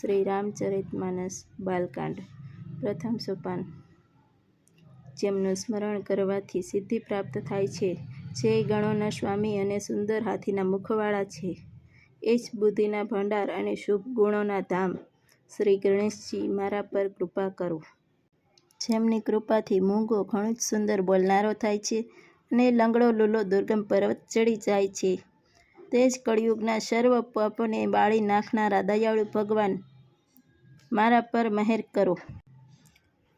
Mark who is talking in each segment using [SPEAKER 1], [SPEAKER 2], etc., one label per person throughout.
[SPEAKER 1] શ્રી રામચરિતમાનસ બાલકાંડ. પ્રથમ સોપાન. જેમનું સ્મરણ કરવાથી સિદ્ધિ પ્રાપ્ત થાય છે. જે ગણોના સ્વામી અને સુંદર હાથીના મુખવાળા છે. એ જ બુદ્ધિના ભંડાર અને શુભ ગુણોના ધામ. શ્રી ગણેશજી મારા પર કૃપા કરો. જેમની કૃપાથી મૂંગો ઘણું જ સુંદર બોલનારો થાય છે અને લંગડો લૂલો દુર્ગમ પર્વત ચડી જાય છે. તે જ કળિયુગના સર્વ પાપોને બાળી નાખનારા દયાળુ ભગવાન મારા પર મહેર કરો.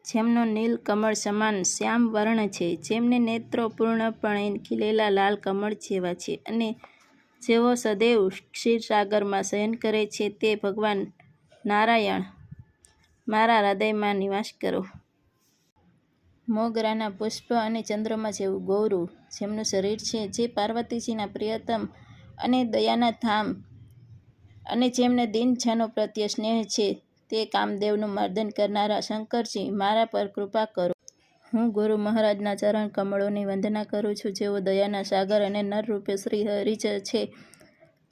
[SPEAKER 1] જેમનો નીલ કમળ સમાન શ્યામ વર્ણ છે, જેમને નેત્રો પૂર્ણપણે ખીલેલા લાલ કમળ જેવા છે અને જેઓ સદૈવ ક્ષીરસાગરમાં શયન કરે છે તે ભગવાન નારાયણ મારા હૃદયમાં નિવાસ કરો. મોગરાના પુષ્પ અને ચંદ્રમાં જેવું ગૌરવ જેમનું શરીર છે, જે પાર્વતીજીના પ્રિયતમ અને દયાના ધામ અને જેમને દિનછાનો પ્રત્યે સ્નેહ છે, તે કામદેવનું મર્દન કરનારા શંકરજી મારા પર કૃપા કરો. હું ગુરુ મહારાજના ચરણ કમળોની વંદના કરું છું, જેઓ દયાના સાગર અને નર રૂપે શ્રી હરિજ છે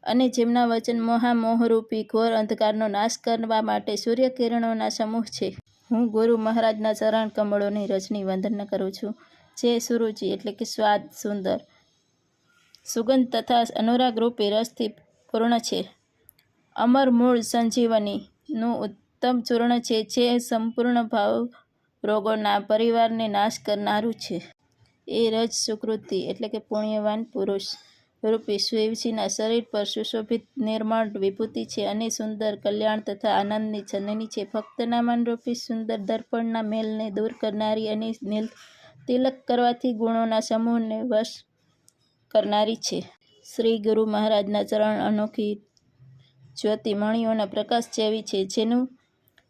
[SPEAKER 1] અને જેમના વચન મહામોહરૂપી ઘોર અંધકારનો નાશ કરવા માટે સૂર્યકિરણોના સમૂહ છે. હું ગુરુ મહારાજના ચરણ કમળોની રજની વંદના કરું છું. જે સુરુચિ એટલે કે સ્વાદ સુંદર સુગંધ તથા અનુરાગ રૂપી રસથી પૂર્ણ છે. અમર મૂળ સંજીવનીનું ઉત્તમ ચૂર્ણ છે, જે સંપૂર્ણ ભાવ રોગોના પરિવારને નાશ કરનારું છે. એ રજ સુકૃતિ એટલે કે પુણ્યવાન પુરુષ રૂપી શિવજીના શરીર પર સુશોભિત નિર્મળ વિભૂતિ છે અને સુંદર કલ્યાણ તથા આનંદની જનની છે. ભક્તના મનરૂપી સુંદર દર્પણના મેલને દૂર કરનારી અને નીલ તિલક કરવાથી ગુણોના સમૂહને વશ કરનારી છે. શ્રી ગુરુ મહારાજના ચરણ અનોખી જ્યોતિ મણિઓના પ્રકાશ જેવી છે, જેનું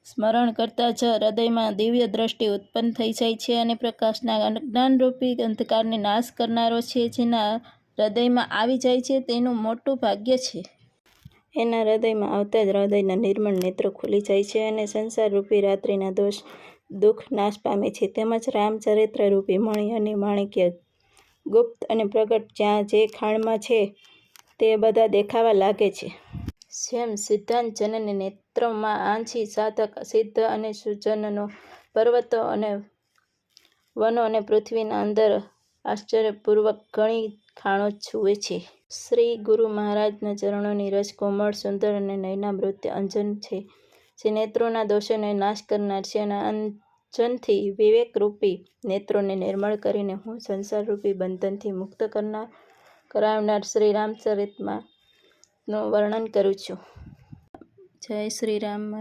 [SPEAKER 1] સ્મરણ કરતાં જ હૃદયમાં દિવ્ય દ્રષ્ટિ ઉત્પન્ન થઈ જાય છે અને પ્રકાશના અજ્ઞાનરૂપી અંધકારને નાશ કરનારો છે, જેના હૃદયમાં આવી જાય છે, તેનું મોટું ભાગ્ય છે. એના હૃદયમાં આવતા જ હૃદયના નિર્મળ નેત્રો ખુલી જાય છે અને સંસારરૂપી રાત્રિના દોષ, દુઃખ, નાશ પામે છે. તેમજ રામચરિત્ર રૂપી મણિ અને માણિક્ય ગુપ્ત અને પ્રગટ જ્યાં જે ખાણમાં છે તે બધા દેખાવા લાગે છે. જેમ સિદ્ધાંતજનની નેત્રોમાં આંછી, સાધક, સિદ્ધ અને સુજનનો પર્વતો અને વનો અને પૃથ્વીના અંદર આશ્ચર્યપૂર્વક ઘણી ખાણો જુએ છે. શ્રી ગુરુ મહારાજના ચરણોની રસ, કોમળ, સુંદર અને નયનામૃત્ય અંજન છે, જે નેત્રોના દોષોને નાશ કરનાર છે અને અંજનથી વિવેકરૂપી નેત્રોને નિર્મળ કરીને હું સંસારરૂપી બંધનથી મુક્ત કરનાર, કરાવનાર શ્રી રામચરિતમાં નું વર્ણન કરું છું. જય શ્રી રામ